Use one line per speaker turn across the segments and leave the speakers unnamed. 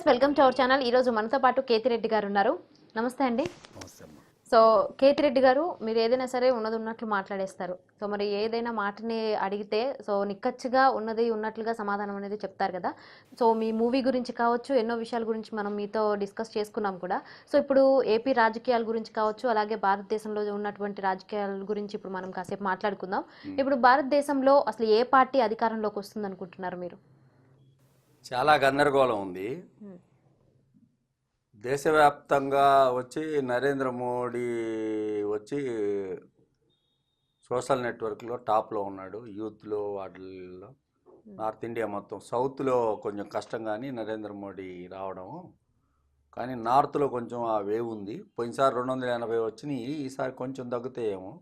Viewers welcome to our channel. ఈ రోజు మనతో పాటు కేతిరెడ్డి గారు ఉన్నారు. నమస్తే అండి. సో కేతిరెడ్డి గారు మీరు ఏదైనా సరే ఉన్నది ఉన్నట్లు మాట్లాడేస్తారు. సో మరి ఏదైనా మాటని అడిగితే సో నిక్కచ్చిగా ఉన్నది ఉన్నట్లుగా సమాధానం అనేది చెప్తారు కదా. సో మీ మూవీ గురించి కావచ్చు ఎన్నో విషయాల గురించి మనం మీతో డిస్కస్ చేసుకున్నాం కూడా. సో ఇప్పుడు ఏపీ రాజకీయాల గురించి కావచ్చు అలాగే భారతదేశంలో ఉన్నటువంటి రాజకీయాల గురించి ఇప్పుడు మనం కాసేపు మాట్లాడుకుందాం. ఇప్పుడు భారతదేశంలో అసలు ఏ పార్టీ అధికారంలోకి వస్తుంది అనుకుంటున్నారు మీరు?
చాలా గందరగోళం ఉంది. దేశవ్యాప్తంగా వచ్చి నరేంద్ర మోడీ వచ్చి సోషల్ నెట్వర్క్లో టాప్లో ఉన్నాడు యూత్లో వాటిల్లో. నార్త్ ఇండియా మొత్తం సౌత్లో కొంచెం కష్టం కానీ నరేంద్ర మోడీ రావడం. కానీ నార్త్లో కొంచెం ఆ వేవ్ ఉంది. పోయినసారి రెండు వందల ఎనభై వచ్చినాయి ఈసారి కొంచెం తగ్గుతాయేమో.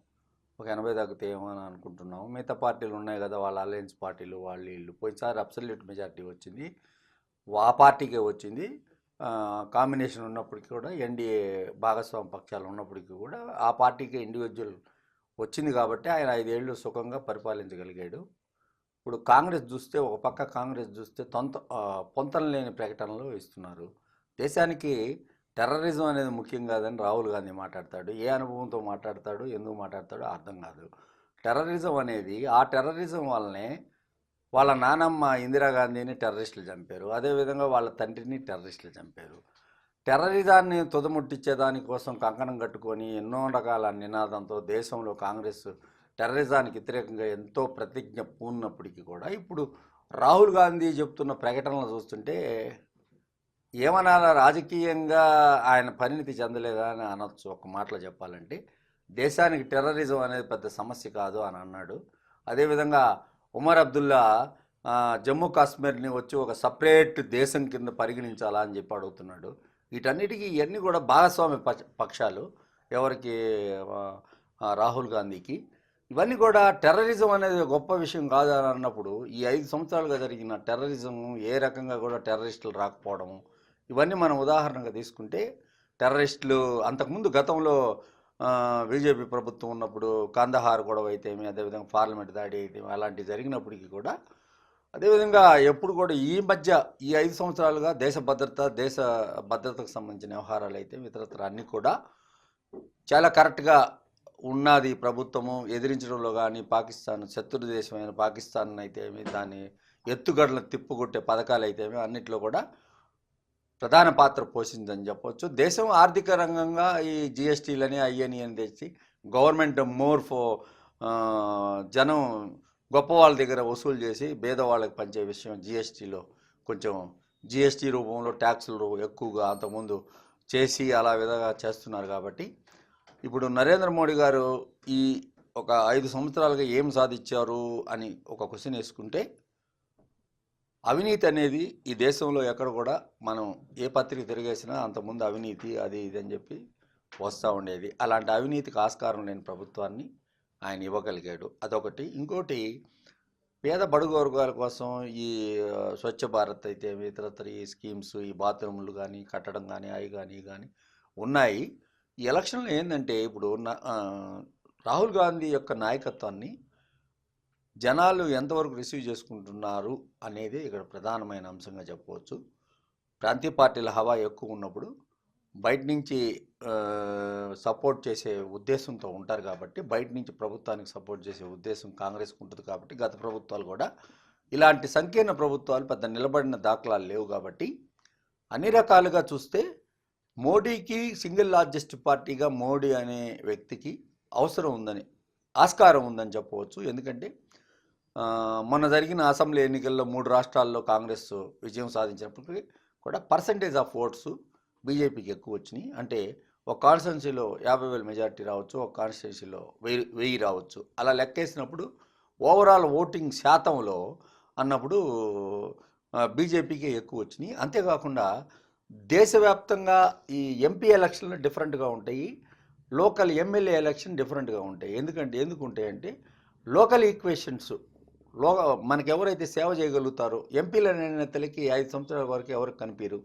ఒక ఎనభై తగ్గుతాయేమో అని అనుకుంటున్నాము. మిగతా పార్టీలు ఉన్నాయి కదా వాళ్ళ అలయన్స్ పార్టీలు వాళ్ళు వీళ్ళు పోయినసారి అబ్సల్యూట్ మెజార్టీ వచ్చింది. ఆ పార్టీకే వచ్చింది. కాంబినేషన్ ఉన్నప్పటికీ కూడా ఎన్డీఏ భాగస్వామి పక్షాలు ఉన్నప్పటికీ కూడా ఆ పార్టీకే ఇండివిజువల్ వచ్చింది కాబట్టి ఆయన ఐదేళ్ళు సుఖంగా పరిపాలించగలిగాడు. ఇప్పుడు కాంగ్రెస్ చూస్తే ఒక పక్క కాంగ్రెస్ చూస్తే తొంత పొంతన లేని ప్రకటనలు ఇస్తున్నారు. దేశానికి టెర్రరిజం అనేది ముఖ్యం కాదని రాహుల్ గాంధీ మాట్లాడతాడు. ఏ అనుభవంతో మాట్లాడతాడు? ఎందుకు మాట్లాడతాడో అర్థం కాదు. టెర్రరిజం అనేది ఆ టెర్రరిజం వల్లనే వాళ్ళ నానమ్మ ఇందిరాగాంధీని టెర్రరిస్టులు చంపారు. అదేవిధంగా వాళ్ళ తండ్రిని టెర్రరిస్టులు చంపారు. టెర్రరిజాన్ని తుదముట్టించే దానికోసం కంకణం కట్టుకొని ఎన్నో రకాల నినాదంతో దేశంలో కాంగ్రెస్ టెర్రరిజానికి వ్యతిరేకంగా ఎంతో ప్రతిజ్ఞ పూన్నప్పటికీ కూడా ఇప్పుడు రాహుల్ గాంధీ చెప్తున్న ప్రకటనలు చూస్తుంటే ఏమనాలా రాజకీయంగా ఆయన పరిణితి చెందలేదా అని అనొచ్చు. ఒక మాటలో చెప్పాలంటే దేశానికి టెర్రరిజం అనేది పెద్ద సమస్య కాదు అని అన్నాడు. అదేవిధంగా ఉమర్ అబ్దుల్లా జమ్మూ కాశ్మీర్ని వచ్చి ఒక సపరేట్ దేశం కింద పరిగణించాలా అని చెప్పి అడుగుతున్నాడు. వీటన్నిటికీ ఇవన్నీ కూడా భాగస్వామ్య పక్షాలు. ఎవరికి రాహుల్ గాంధీకి. ఇవన్నీ కూడా టెర్రరిజం అనేది గొప్ప విషయం కాదు అని అన్నప్పుడు ఈ ఐదు సంవత్సరాలుగా జరిగిన టెర్రరిజం ఏ రకంగా కూడా టెర్రరిస్టులు రాకపోవడం ఇవన్నీ మనం ఉదాహరణగా తీసుకుంటే టెర్రరిస్టులు అంతకుముందు గతంలో బీజేపీ ప్రభుత్వం ఉన్నప్పుడు కాందహార్ గొడవ అయితేమి అదేవిధంగా పార్లమెంట్ దాడి అయితేమి అలాంటివి జరిగినప్పటికీ కూడా అదేవిధంగా ఎప్పుడు కూడా ఈ మధ్య ఈ ఐదు సంవత్సరాలుగా దేశ భద్రత దేశ భద్రతకు సంబంధించిన వ్యవహారాలు అయితే ఇతరత్ర అన్నీ కూడా చాలా కరెక్ట్గా ఉన్నది ప్రభుత్వము. ఎదిరించడంలో కానీ పాకిస్తాన్ శత్రు దేశమైన పాకిస్తాన్ అయితేమి దాని ఎత్తుగడలను తిప్పుకొట్టే పథకాలు అయితేమి అన్నిట్లో కూడా ప్రధాన పాత్ర పోషిందని చెప్పొచ్చు. దేశం ఆర్థిక రంగంగా ఈ జిఎస్టీలని అయ్యని అని తెచ్చి గవర్నమెంట్ మోర్ ఫో జనం గొప్ప వాళ్ళ దగ్గర వసూలు చేసి పేదవాళ్ళకి పంచే విషయం జిఎస్టీలో కొంచెం జిఎస్టీ రూపంలో ట్యాక్సులు ఎక్కువగా అంతకుముందు చేసి అలా విధంగా చేస్తున్నారు కాబట్టి ఇప్పుడు నరేంద్ర మోడీ గారు ఈ ఒక ఐదు సంవత్సరాలుగా ఏం సాధించారు అని ఒక క్వశ్చన్ వేసుకుంటే అవినీతి అనేది ఈ దేశంలో ఎక్కడ కూడా మనం ఏ పత్రిక తిరిగేసినా అంతకుముందు అవినీతి అది ఇది అని చెప్పి వస్తూ ఉండేది. అలాంటి అవినీతికి ఆస్కారం లేని ప్రభుత్వాన్ని ఆయన ఇవ్వగలిగాడు. అదొకటి. ఇంకోటి పేద బడుగు వర్గాల కోసం ఈ స్వచ్ఛ భారత్ అయితే ఇతరత్ర ఈ స్కీమ్స్ ఈ బాత్రూములు కానీ కట్టడం కానీ అవి కానీ కానీ ఉన్నాయి. ఈ ఎలక్షన్లో ఏంటంటే ఇప్పుడు నా- రాహుల్ గాంధీ యొక్క నాయకత్వాన్ని జనాలు ఎంతవరకు రిసీవ్ చేసుకుంటున్నారు అనేది ఇక్కడ ప్రధానమైన అంశంగా చెప్పవచ్చు ప్రాంతీయ పార్టీల హవా ఎక్కువ ఉన్నప్పుడు బయట నుంచి సపోర్ట్ చేసే ఉద్దేశంతో ఉంటారు కాబట్టి బయట నుంచి ప్రభుత్వానికి సపోర్ట్ చేసే ఉద్దేశం కాంగ్రెస్కి ఉంటుంది కాబట్టి గత ప్రభుత్వాలు కూడా ఇలాంటి సంకీర్ణ ప్రభుత్వాలు పెద్ద నిలబడిన దాఖలాలు లేవు కాబట్టి అన్ని రకాలుగా చూస్తే మోడీకి సింగిల్ లార్జెస్ట్ పార్టీగా మోడీ అనే వ్యక్తికి అవసరం ఉందని ఆస్కారం ఉందని చెప్పవచ్చు. ఎందుకంటే మొన్న జరిగిన అసెంబ్లీ ఎన్నికల్లో మూడు రాష్ట్రాల్లో కాంగ్రెస్ విజయం సాధించినప్పటికీ కూడా పర్సంటేజ్ ఆఫ్ ఓట్స్ బీజేపీకి ఎక్కువ వచ్చినాయి. అంటే ఒక కాన్స్టిట్యున్సీలో యాభై వేల మెజార్టీ రావచ్చు ఒక కాన్స్టిట్యున్సీలో వెయ్యి వెయ్యి రావచ్చు. అలా లెక్కేసినప్పుడు ఓవరాల్ ఓటింగ్ శాతంలో అన్నప్పుడు బీజేపీకి ఎక్కువ వచ్చినాయి. అంతేకాకుండా దేశవ్యాప్తంగా ఈ ఎంపీ ఎలక్షన్లు డిఫరెంట్గా ఉంటాయి. లోకల్ ఎమ్మెల్యే ఎలక్షన్ డిఫరెంట్గా ఉంటాయి. ఎందుకంటే ఎందుకు అంటే లోకల్ ఈక్వేషన్స్ లో మనకి ఎవరైతే సేవ చేయగలుగుతారో ఎంపీల నేతలకి ఐదు సంవత్సరాల వరకు ఎవరికి కనిపించరు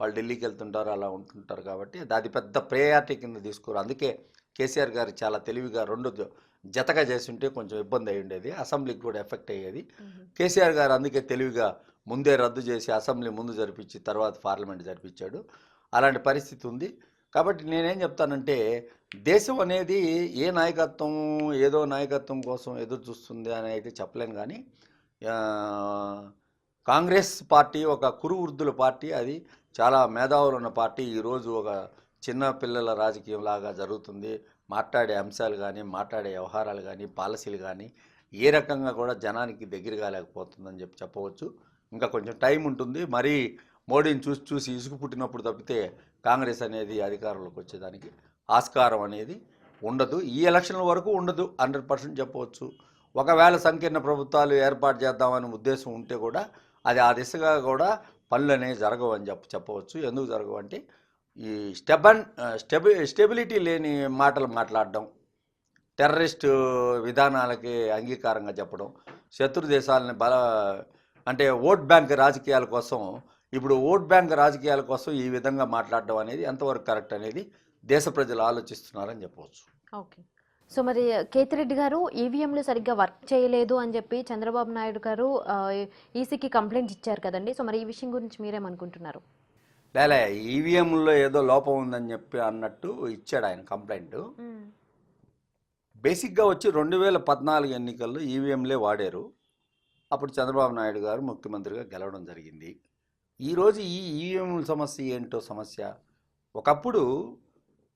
వాళ్ళు ఢిల్లీకి వెళ్తుంటారు అలా ఉంటుంటారు కాబట్టి అది పెద్ద ప్రయారిటీ కింద తీసుకోరు. అందుకే కేసీఆర్ గారు చాలా తెలివిగా రెండు జతగా చేస్తుంటే కొంచెం ఇబ్బంది అయి ఉండేది. అసెంబ్లీకి కూడా ఎఫెక్ట్ అయ్యేది. కేసీఆర్ గారు అందుకే తెలివిగా ముందే రద్దు చేసి అసెంబ్లీ ముందు జరిపించి తర్వాత పార్లమెంట్ జరిపించాడు. అలాంటి పరిస్థితి ఉంది. కాబట్టి నేనేం చెప్తానంటే దేశం అనేది ఏ నాయకత్వం ఏదో నాయకత్వం కోసం ఎదురు చూస్తుంది అని అయితే చెప్పలేను కానీ కాంగ్రెస్ పార్టీ ఒక కురు వృద్ధుల పార్టీ అది చాలా మేధావులు ఉన్న పార్టీ. ఈరోజు ఒక చిన్న పిల్లల రాజకీయం లాగా జరుగుతుంది. మాట్లాడే అంశాలు కానీ మాట్లాడే వ్యవహారాలు కానీ పాలసీలు కానీ ఏ రకంగా కూడా జనానికి దగ్గర కాలేకపోతుందని చెప్పి చెప్పవచ్చు. ఇంకా కొంచెం టైం ఉంటుంది. మరీ మోడీని చూసి చూసి ఇసుకు పుట్టినప్పుడు తప్పితే కాంగ్రెస్ అనేది అధికారంలోకి వచ్చేదానికి ఆస్కారం అనేది ఉండదు. ఈ ఎలక్షన్ల వరకు ఉండదు. హండ్రెడ్ పర్సెంట్ చెప్పవచ్చు. ఒకవేళ సంకీర్ణ ప్రభుత్వాలు ఏర్పాటు చేద్దామనే ఉద్దేశం ఉంటే కూడా అది ఆ దిశగా కూడా పనులు అనేవి జరగవు అని చెప్ప చెప్పవచ్చు. ఎందుకు జరగవు అంటే ఈ స్టెబన్ స్టెబి స్టెబిలిటీ లేని మాటలు మాట్లాడడం టెర్రరిస్ట్ విధానాలకి అంగీకారంగా చెప్పడం శత్రు దేశాలని బల అంటే ఓట్ బ్యాంక్ రాజకీయాల కోసం ఇప్పుడు ఓట్ బ్యాంక్ రాజకీయాల కోసం ఈ విధంగా మాట్లాడడం అనేది ఎంతవరకు కరెక్ట్ అనేది దేశ ప్రజలు ఆలోచిస్తున్నారని చెప్పవచ్చు.
ఓకే. సో మరి కేతిరెడ్డి గారు ఈవీఎంలు సరిగ్గా వర్క్ చేయలేదు అని చెప్పి చంద్రబాబు నాయుడు గారు ఈసీకి కంప్లైంట్ ఇచ్చారు కదండి. సో మరి ఈ విషయం గురించి మీరేమనుకుంటున్నారు?
లేలే ఈవీఎంలో ఏదో లోపం ఉందని చెప్పి అన్నట్టు ఇచ్చాడు ఆయన కంప్లైంట్. బేసిక్గా వచ్చి రెండు వేల పద్నాలుగు ఎన్నికల్లో ఈవీఎంలే వాడారు. అప్పుడు చంద్రబాబు నాయుడు గారు ముఖ్యమంత్రిగా గెలవడం జరిగింది. ఈరోజు ఈ ఈవీఎంల సమస్య ఏంటో సమస్య? ఒకప్పుడు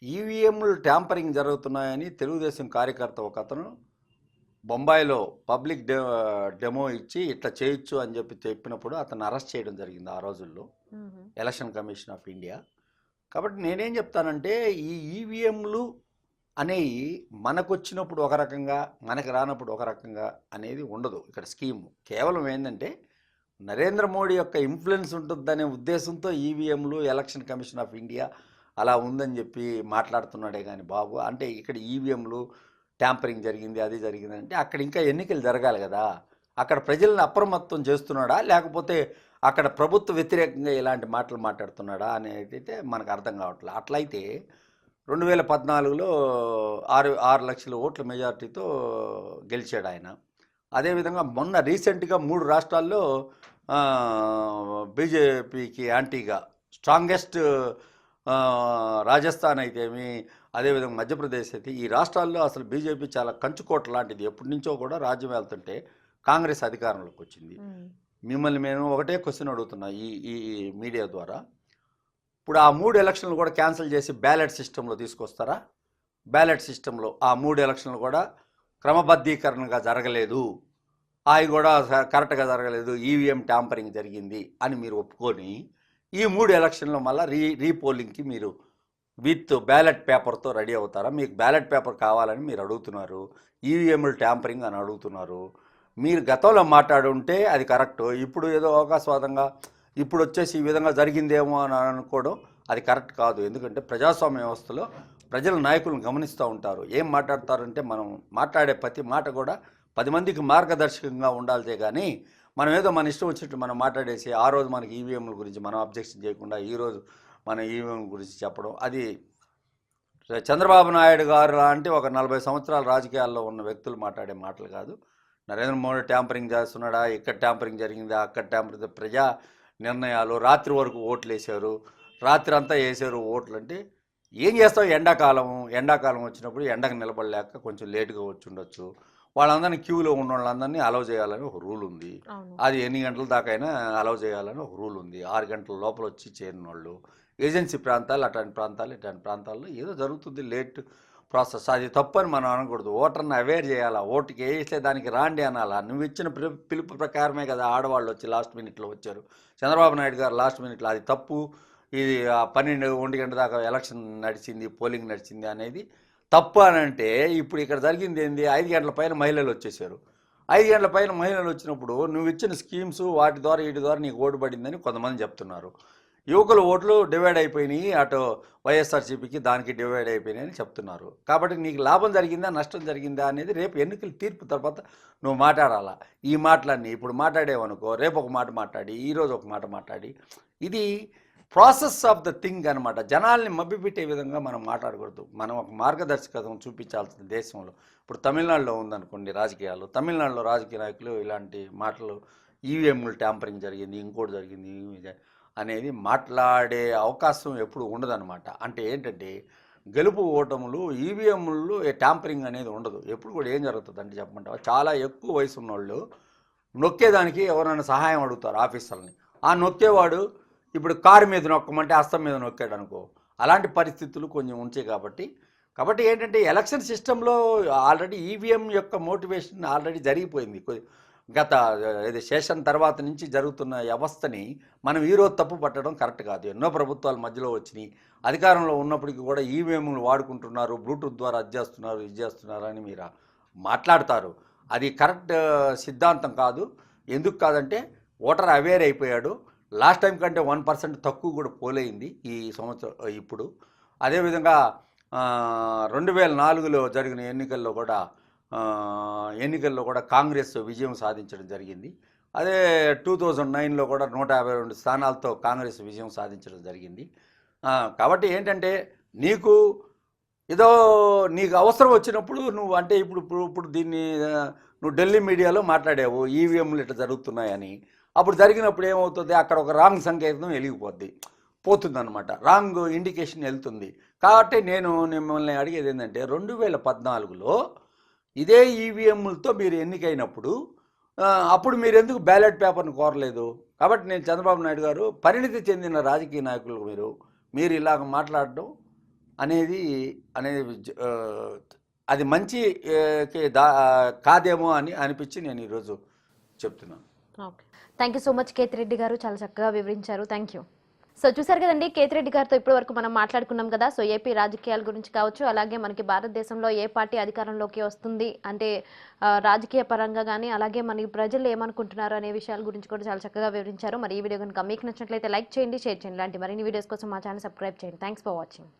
ఈవీఎంలు ట్యాంపరింగ్ జరుగుతున్నాయని తెలుగుదేశం కార్యకర్త ఒక అతను బొంబాయిలో పబ్లిక్ డె డెమో ఇచ్చి ఇట్లా చేయొచ్చు అని చెప్పి చెప్పినప్పుడు అతను అరెస్ట్ చేయడం జరిగింది ఆ రోజుల్లో. Election commission of India. కాబట్టి నేనేం చెప్తానంటే ఈ ఈవీఎంలు అనేవి మనకు వచ్చినప్పుడు ఒక రకంగా మనకు రానప్పుడు ఒక రకంగా అనేది ఉండదు. ఇక్కడ స్కీమ్. కేవలం ఏంటంటే నరేంద్ర మోడీ యొక్క ఇన్ఫ్లుయెన్స్ ఉంటుందనే ఉద్దేశంతో ఈవీఎంలు ఎలక్షన్ కమిషన్ ఆఫ్ ఇండియా అలా ఉందని చెప్పి మాట్లాడుతున్నాడే కానీ బాబు. అంటే ఇక్కడ ఈవీఎంలు ట్యాంపరింగ్ జరిగింది అది జరిగింది అంటే అక్కడ ఇంకా ఎన్నికలు జరగాలి కదా. అక్కడ ప్రజలను అప్రమత్తం చేస్తున్నాడా? లేకపోతే అక్కడ ప్రభుత్వ వ్యతిరేకంగా ఇలాంటి మాటలు మాట్లాడుతున్నాడా అనేది అయితే మనకు అర్థం కావట్లేదు అట్లయితే రెండు వేల పద్నాలుగులో ఆరు ఆరు లక్షల ఓట్ల మెజారిటీతో గెలిచాడు ఆయన. అదేవిధంగా మొన్న రీసెంట్గా మూడు రాష్ట్రాల్లో బీజేపీకి యాంటీగా స్ట్రాంగెస్ట్ రాజస్థాన్ అయితేమి అదేవిధంగా మధ్యప్రదేశ్ అయితే ఈ రాష్ట్రాల్లో అసలు బీజేపీ చాలా కంచుకోట లాంటిది. ఎప్పటి నుంచో కూడా రాజ్యం వెళ్తుంటే కాంగ్రెస్ అధికారంలోకి వచ్చింది. మిమ్మల్ని మేము ఒకటే క్వశ్చన్ అడుగుతున్నా ఈ ఈ మీడియా ద్వారా. ఇప్పుడు ఆ మూడు ఎలక్షన్లు కూడా క్యాన్సిల్ చేసి బ్యాలెట్ సిస్టంలో తీసుకొస్తారా? బ్యాలెట్ సిస్టంలో ఆ మూడు ఎలక్షన్లు కూడా క్రమబద్ధీకరణగా జరగలేదు. అవి కూడా కరెక్ట్గా జరగలేదు. ఈవీఎం ట్యాంపరింగ్ జరిగింది అని మీరు ఒప్పుకొని ఈ మూడు ఎలక్షన్లో మళ్ళీ రీ రీపోలింగ్కి మీరు విత్ బ్యాలెట్ పేపర్తో రెడీ అవుతారా? మీకు బ్యాలెట్ పేపర్ కావాలని మీరు అడుగుతున్నారు. ఈవీఎంలు ట్యాంపరింగ్ అని అడుగుతున్నారు. మీరు గతంలో మాట్లాడుంటే అది కరెక్ట్. ఇప్పుడు ఏదో అవకాశవాదంగా ఇప్పుడు వచ్చేసి ఈ విధంగా జరిగిందేమో అని అనుకోవడం అది కరెక్ట్ కాదు. ఎందుకంటే ప్రజాస్వామ్య వ్యవస్థలో ప్రజలు నాయకులను గమనిస్తూ ఉంటారు. ఏం మాట్లాడతారంటే మనం మాట్లాడే ప్రతి మాట కూడా పది మందికి మార్గదర్శకంగా ఉండాలితే కానీ మనం ఏదో మన ఇష్టం వచ్చినట్టు మనం మాట్లాడేసి ఆ రోజు మనకి ఈవీఎంల గురించి మనం అబ్జెక్షన్ చేయకుండా ఈరోజు మన ఈవీఎం గురించి చెప్పడం అది చంద్రబాబు నాయుడు గారు లాంటి ఒక నలభై సంవత్సరాల రాజకీయాల్లో ఉన్న వ్యక్తులు మాట్లాడే మాటలు కాదు. నరేంద్ర మోడీ ట్యాంపరింగ్ చేస్తున్నాడా? ఇక్కడ ట్యాంపరింగ్ జరిగిందా? అక్కడ ట్యాంపరింగ్ ప్రజా నిర్ణయాలు రాత్రి వరకు ఓట్లు వేశారు. రాత్రి అంతా వేసారు ఓట్లు అంటే ఏం చేస్తావు ఎండాకాలం? ఎండాకాలం వచ్చినప్పుడు ఎండకు నిలబడలేక కొంచెం లేటుగా వచ్చి ఉండొచ్చు. వాళ్ళందరినీ క్యూలో ఉన్న వాళ్ళందరినీ అలౌ చేయాలని ఒక రూల్ ఉంది. అది ఎన్ని గంటల దాకా అయినా అలౌ చేయాలని ఒక రూల్ ఉంది. ఆరు గంటల లోపల వచ్చి చేరిన వాళ్ళు ఏజెన్సీ ప్రాంతాలు అట్లాంటి ప్రాంతాలు ఇట్లాంటి ప్రాంతాల్లో ఏదో జరుగుతుంది లేట్ ప్రాసెస్ అది తప్పని మనం అనకూడదు. ఓటర్ని అవేర్ చేయాలా? ఓటుకి వేసే దానికి రాండి అనాలా? నువ్వు ఇచ్చిన పిలు- పిలుపు ప్రకారమే కదా ఆడవాళ్ళు వచ్చి లాస్ట్ మినిట్లో వచ్చారు. చంద్రబాబు నాయుడు గారు లాస్ట్ మినిట్లో అది తప్పు. ఇది పన్నెండు ఒంటి గంట దాకా ఎలక్షన్ నడిచింది పోలింగ్ నడిచింది అనేది తప్పు అని అంటే ఇప్పుడు ఇక్కడ జరిగింది ఏంది? ఐదు గంటల పైన మహిళలు వచ్చేసారు. ఐదు గంటల పైన మహిళలు వచ్చినప్పుడు నువ్వు ఇచ్చిన స్కీమ్స్ వాటి ద్వారా వీటి ద్వారా నీకు ఓటు పడిందని కొంతమంది చెప్తున్నారు. యువకుల ఓట్లు డివైడ్ అయిపోయినాయి అటు వైఎస్ఆర్సీపీకి దానికి డివైడ్ అయిపోయినాయి అని చెప్తున్నారు. కాబట్టి నీకు లాభం జరిగిందా నష్టం జరిగిందా అనేది రేపు ఎన్నికల తీర్పు తర్వాత నువ్వు మాట్లాడాలా? ఈ మాటలన్నీ ఇప్పుడు మాట్లాడేవనుకో రేపు ఒక మాట మాట్లాడి ఈరోజు ఒక మాట మాట్లాడి. ఇది ప్రాసెస్ ఆఫ్ ద థింగ్ అనమాట జనాల్ని మభ్యపెట్టే విధంగా మనం మాట్లాడకూడదు. మనం ఒక మార్గదర్శకత్వం చూపించాల్సిన దేశంలో ఇప్పుడు తమిళనాడులో ఉందనుకోండి రాజకీయాలు తమిళనాడులో రాజకీయ నాయకులు ఇలాంటి మాటలు ఈవీఎంలు ట్యాంపరింగ్ జరిగింది ఇంకోటి జరిగింది అనేది మాట్లాడే అవకాశం ఎప్పుడు ఉండదన్నమాట. అంటే ఏంటంటే గెలుపు ఓటములు ఈవీఎంలు ట్యాంపరింగ్ అనేది ఉండదు. ఎప్పుడు కూడా ఏం జరుగుతుంది అంటే చెప్పమంటావా? చాలా ఎక్కువ వయసు ఉన్నోళ్ళు నొక్కేదానికి ఎవరైనా సహాయం అడుగుతారు ఆఫీసర్ని ఆ నొక్కేవాడు ఇప్పుడు కారు మీద నొక్కమంటే అస్తం మీద నొక్కాడు అనుకో. అలాంటి పరిస్థితులు కొంచెం ఉంటాయి కాబట్టి. కాబట్టి ఏంటంటే ఎలక్షన్ సిస్టంలో ఆల్రెడీ ఈవీఎం యొక్క మోటివేషన్ ఆల్రెడీ జరిగిపోయింది. గత ఇది సెషన్ తర్వాత నుంచి జరుగుతున్న వ్యవస్థని మనం ఈరోజు తప్పు పట్టడం కరెక్ట్ కాదు. ఎన్నో ప్రభుత్వాలు మధ్యలో వచ్చినాయి. అధికారంలో ఉన్నప్పటికీ కూడా ఈవీఎంలు వాడుకుంటున్నారు. బ్లూటూత్ ద్వారా అది చేస్తున్నారు ఇది చేస్తున్నారు అని మీరు మాట్లాడతారు. అది కరెక్ట్ సిద్ధాంతం కాదు. ఎందుకు కాదంటే ఓటర్ అవేర్ అయిపోయాడు. లాస్ట్ టైం కంటే వన్ పర్సెంట్ తక్కువ కూడా పోలైంది ఈ సంవత్సరం ఇప్పుడు. అదేవిధంగా రెండు వేల నాలుగులో జరిగిన ఎన్నికల్లో కూడా ఎన్నికల్లో కూడా కాంగ్రెస్ విజయం సాధించడం జరిగింది. అదే టూ థౌజండ్ నైన్లో కూడా నూట యాభై రెండు స్థానాలతో కాంగ్రెస్ విజయం సాధించడం జరిగింది. కాబట్టి ఏంటంటే నీకు ఏదో నీకు అవసరం వచ్చినప్పుడు నువ్వు అంటే ఇప్పుడు ఇప్పుడు ఇప్పుడు దీన్ని నువ్వు ఢిల్లీ మీడియాలో మాట్లాడావు ఈవీఎంలు ఇట్లా జరుగుతున్నాయని. అప్పుడు జరిగినప్పుడు ఏమవుతుంది? అక్కడ ఒక రాంగ్ సంకేతం వెలిగిపోద్ది. పోతుందన్నమాట. రాంగ్ ఇండికేషన్ వెళ్తుంది. కాబట్టి నేను మిమ్మల్ని అడిగేది ఏంటంటే రెండు వేల పద్నాలుగులో ఇదే ఈవీఎంలతో మీరు ఎన్నికైనప్పుడు అప్పుడు మీరు ఎందుకు బ్యాలెట్ పేపర్ని కోరలేదు? కాబట్టి నేను చంద్రబాబు నాయుడు గారు పరిణితి చెందిన రాజకీయ నాయకులు మీరు మీరు ఇలాగ మాట్లాడడం అనేది అనేది అది మంచి దా కాదేమో అని అనిపించి నేను ఈరోజు చెప్తున్నాను.
Okay. Thank you so much Kethireddy గారు. చాలా చక్కగా వివరించారు. థ్యాంక్ యూ సో చూసారు కదండి కేతిరెడ్డి గారితో ఇప్పటి వరకు మనం మాట్లాడుకున్నాం కదా. సో ఏపీ రాజకీయాల గురించి కావచ్చు అలాగే మనకి భారతదేశంలో ఏ పార్టీ అధికారంలోకి వస్తుంది అంటే రాజకీయ పరంగా కానీ అలాగే మనకి ప్రజలు ఏమనుకుంటున్నారు అనే విషయాల గురించి కూడా చాలా చక్కగా వివరించారు. మరి ఈ వీడియో కనుక మీకు నచ్చినట్లయితే లైక్ చేయండి షేర్ చేయండి. ఇలాంటి మరిన్ని వీడియోస్ కోసం మా ఛానల్ సబ్స్క్రైబ్ చేయండి. Thanks for watching